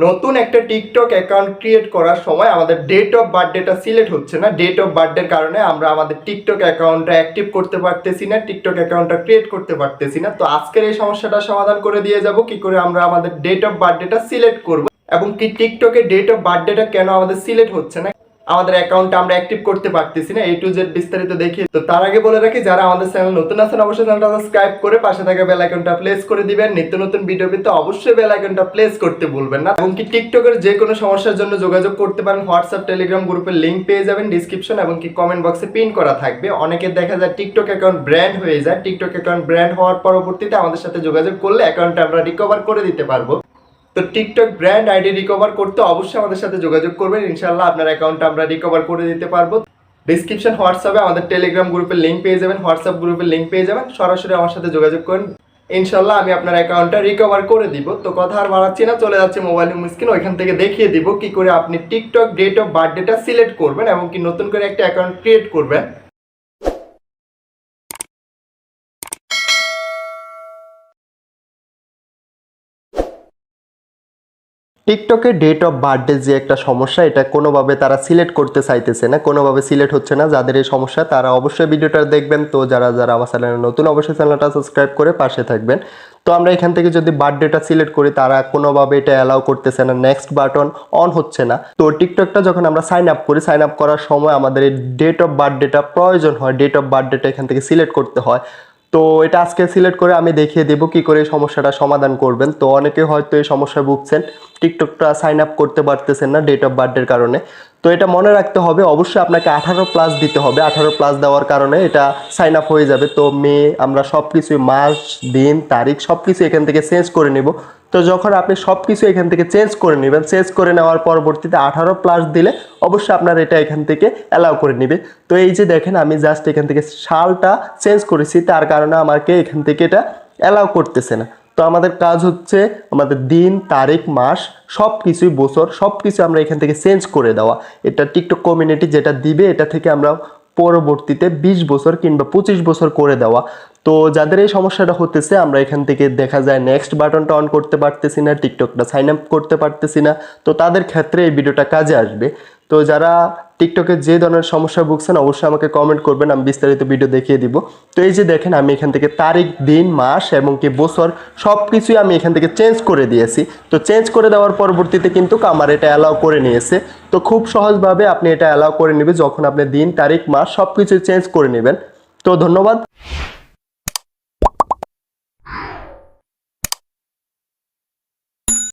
নতুন একটা TikTok account create করার সময় আমাদের ডেট অফ বার্থডেটা সিলেক্ট হচ্ছে না। ডেট অফ বার্থডের কারণে আমরা আমাদের টিকটক অ্যাকাউন্টটা অ্যাক্টিভ করতে পারতেছি না টিকটক অ্যাকাউন্টটা ক্রিয়েট করতে পারতেছি না। তো আজকের এই সমস্যাটা সমাধান করে দিয়ে যাব, কি করে আমরা আমাদের ডেট অফ বার্থডেটা সিলেক্ট করব। এবং কি টিকটকে ডেট অফ বার্থডেটা কেন আমাদের সিলেক্ট হচ্ছে না আমাদের অ্যাকাউন্টটা আমরা অ্যাক্টিভ করতে পারতেছি না এই টু জেড বিস্তারিত দেখি তো তার আগে বলে রাখি, যারা আমাদের চ্যানেল নতুন আছেন, অবশ্যই চ্যানেলটা সাবস্ক্রাইব করে পাশে থাকা বেল আইকনটা প্লেস করে দিবেন। নিত্য নতুন ভিডিও পেতে অবশ্যই বেল আইকনটা প্লেস করতে ভুলবেন না। এবং কি টিকটকের যে কোনো সমস্যার জন্য যোগাযোগ করতে পারেন হোয়াটসঅ্যাপ টেলিগ্রাম গ্রুপের লিংক পেয়ে যাবেন ডিসক্রিপশন এবং কি কমেন্ট বক্সে পিন করা থাকবে। অনেকে দেখা যায় টিকটক অ্যাকাউন্ট ব্র্যান্ড হয়ে যায়। টিকটক অ্যাকাউন্ট ব্র্যান্ড হওয়ার পরবর্তীতে আমাদের সাথে যোগাযোগ করলে অ্যাকাউন্টটা আমরা রিকভার করে দিতে পারব। তো টিকটক ব্র্যান্ড আইডি রিকভার করতে অবশ্যই আমাদের সাথে যোগাযোগ করবেন। ইনশাল্লাহ আপনার অ্যাকাউন্টটা আমরা রিকভার করে দিতে পারব। ডিসক্রিপশন হোয়াটসঅ্যাপে আমাদের টেলিগ্রাম গ্রুপের লিঙ্ক পেয়ে যাবেন। হোয়াটসঅ্যাপ গ্রুপের লিঙ্ক পেয়ে যাবেন। সরাসরি আমার সাথে যোগাযোগ করেন। ইনশাল্লাহ আমি আপনার অ্যাকাউন্টটা রিকভার করে দিব। তো কথা আর বাড়াচ্ছি না, চলে যাচ্ছে মোবাইল স্ক্রিন ওইখান থেকে দেখিয়ে দিব কি করে আপনি টিকটক ডেট অফ বার্থডেটা সিলেক্ট করবেন এবং কি নতুন করে একটা অ্যাকাউন্ট ক্রিয়েট করবেন। টিকটকে ডেট অফ বার্থডে যে একটা সমস্যা, এটা কোনোভাবে তারা সিলেক্ট করতে চাইতেছে না, কোনোভাবে সিলেক্ট হচ্ছে না, যাদের এই সমস্যা, তারা অবশ্যই ভিডিওটা দেখবেন। তো যারা যারা আমার চ্যানেলে নতুন, অবশ্যই চ্যানেলটা সাবস্ক্রাইব করে পাশে থাকবেন। তো আমরা এখান থেকে যদি বার্থডেটা সিলেক্ট করি, তারা কোনোভাবে এটা অ্যালাউ করতেছে না নেক্সট বাটন অন হচ্ছে না। তো টিকটকটা যখন আমরা সাইন আপ করি সাইন আপ করার সময় আমাদের এই ডেট অফ বার্থডেটা প্রয়োজন হয় ডেট অফ বার্থডেটা এখান থেকে সিলেক্ট করতে হয়। তো এটা আজকে সিলেক্ট করে আমি দেখিয়ে দেবো, কি করে সমস্যাটা সমাধান করবেন। তো অনেকে হয়তো এই সমস্যায় ভুগছেন। টিকটকটা সাইন আপ করতে পারতেছেন না ডেট অফ বার্থডের কারণে। তো এটা মনে রাখতে হবে, অবশ্যই আপনাকে আঠারো প্লাস দিতে হবে। আঠারো প্লাস দেওয়ার কারণে এটা সাইন আপ হয়ে যাবে। তো মে, আমরা সব কিছুই মাস, দিন, তারিখ সব কিছু এখান থেকে চেঞ্জ করে নেব। তো যখন আপনি সব কিছু এখান থেকে চেঞ্জ করে নেবেন চেঞ্জ করে নেওয়ার পরবর্তীতে আঠারো প্লাস দিলে অবশ্যই আপনার এটা এখান থেকে অ্যালাউ করে নেবে। তো এই যে দেখেন, আমি জাস্ট এখান থেকে সালটা চেঞ্জ করেছি, তার কারণে আমাকে এখান থেকে এটা অ্যালাউ করতেছে না। তো আমাদের কাজ হচ্ছে আমাদের দিন, তারিখ, মাস সব কিছুই বছর সব কিছু আমরা এখান থেকে চেঞ্জ করে দেওয়া। এটা টিকটক কমিউনিটি যেটা দিবে, এটা থেকে আমরা পরবর্তীতে বিশ বছর কিংবা পঁচিশ বছর করে দেওয়া। তো যাদের এই সমস্যাটা হতেছে, আমরা এখান থেকে দেখা যায় নেক্সট বাটনটা অন করতে পারতেছি না টিকটকটা সাইন আপ করতে পারতেছি না। তো তাদের ক্ষেত্রে এই ভিডিওটা কাজে আসবে। তো যারা টিকটকে যে ধরনের সমস্যা ভুগছেন, অবশ্যই আমাকে কমেন্ট করবেন, আমি বিস্তারিত ভিডিও দেখিয়ে দিব। তো এই যে দেখেন, আমি এখান থেকে তারিখ, দিন, মাস এবং কি বছর সব কিছুই আমি এখান থেকে চেঞ্জ করে দিয়েছি। তো চেঞ্জ করে দেওয়ার পরবর্তীতে কিন্তু আমার এটা অ্যালাউ করে নিয়েছে। তো খুব সহজভাবে আপনি এটা অ্যালাউ করে নেবে, যখন আপনি দিন, তারিখ, মাস সব কিছু চেঞ্জ করে নেবেন। তো ধন্যবাদ।